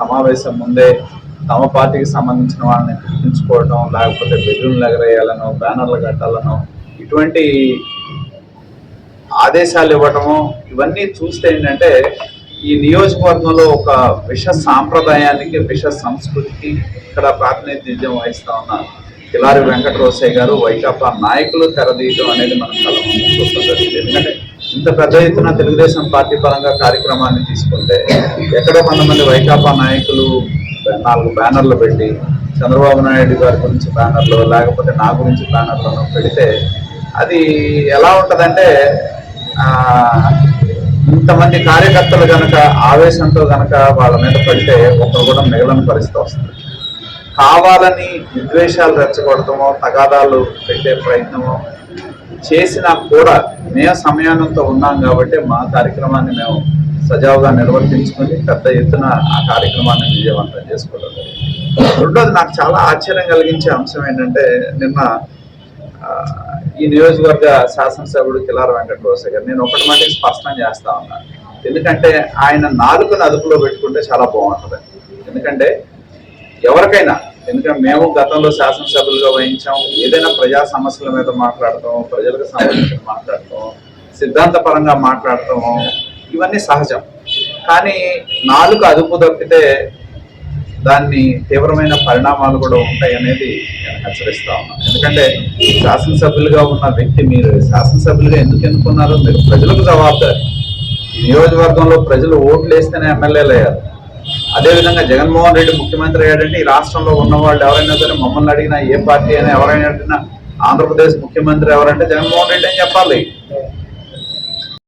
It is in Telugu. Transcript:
సమావేశం ముందే తమ పార్టీకి సంబంధించిన వాళ్ళని గుర్తుంచుకోవడం లేకపోతే బెలూన్లు ఎగరేయాలనో బ్యానర్లు కట్టాలనో ఇటువంటి ఆదేశాలు ఇవ్వటము ఇవన్నీ చూస్తే ఏంటంటే ఈ నియోజకవర్గంలో ఒక విష సాంప్రదాయానికి విష సంస్కృతికి ఇక్కడ ప్రాతినిధ్యం వహిస్తా ఉన్న కిలారి వెంకటరోసయ్య గారు వైకాపా నాయకులు తెరదీయడం అనేది మనం చాలా చూస్తాం. జరిగింది ఎందుకంటే ఇంత పెద్ద ఎత్తున తెలుగుదేశం పార్టీ పరంగా కార్యక్రమాన్ని తీసుకుంటే ఎక్కడో కొంతమంది వైకాపా నాయకులు నాలుగు బ్యానర్లు పెట్టి చంద్రబాబు నాయుడు గారి గురించి బ్యానర్లు లేకపోతే నా గురించి బ్యానర్లను పెడితే అది ఎలా ఉంటుందంటే ఇంతమంది కార్యకర్తలు కనుక ఆవేశంతో కనుక వాళ్ళ మీద పడితే ఒకరు కూడా మిగలని పరిస్థితి వస్తుంది. కావాలని విద్వేషాలు రెచ్చగొడటమో తగాదాలు పెట్టే ప్రయత్నమో చేసినా కూడా మేము సమయానంతో ఉన్నాం కాబట్టి మా కార్యక్రమాన్ని మేము సజావుగా నిర్వర్తించుకొని పెద్ద ఎత్తున ఆ కార్యక్రమాన్ని విజయవంతం చేసుకోవడం రెండోది నాకు చాలా ఆశ్చర్యం కలిగించే అంశం ఏంటంటే నిన్న ఈ నియోజకవర్గ శాసనసభ్యుడు కిలార వెంకటరోస గారు నేను ఒకటి మటుకు స్పష్టం చేస్తా ఉన్నాను ఎందుకంటే ఆయన నాలుగును అదుపులో పెట్టుకుంటే చాలా బాగుంటుంది. ఎందుకంటే ఎవరికైనా ఎందుకంటే మేము గతంలో శాసనసభ్యులుగా వహించాం. ఏదైనా ప్రజా సమస్యల మీద మాట్లాడతాం ప్రజలకు సంబంధించిన మాట్లాడతాం సిద్ధాంతపరంగా మాట్లాడతాం ఇవన్నీ సహజం. కానీ నాలుగు అదుపు తప్పితే దాన్ని తీవ్రమైన పరిణామాలు కూడా ఉంటాయి అనేది నేను హెచ్చరిస్తా ఉన్నాను ఎందుకంటే శాసనసభ్యులుగా ఉన్న వ్యక్తి మీరు శాసనసభ్యులుగా ఎందుకు ఎన్నుకున్నారో మీరు ప్రజలకు జవాబుదారి. నియోజకవర్గంలో ప్రజలు ఓట్లు వేస్తేనే ఎమ్మెల్యేలు అయ్యారు అదేవిధంగా జగన్మోహన్ రెడ్డి ముఖ్యమంత్రి అయ్యాడంటే ఈ రాష్ట్రంలో ఉన్న వాళ్ళు ఎవరైనా సరే మమ్మల్ని అడిగినా ఏ పార్టీ అయినా ఎవరైనా అడిగినా ఆంధ్రప్రదేశ్ ముఖ్యమంత్రి ఎవరంటే జగన్మోహన్ రెడ్డి అని చెప్పాలి.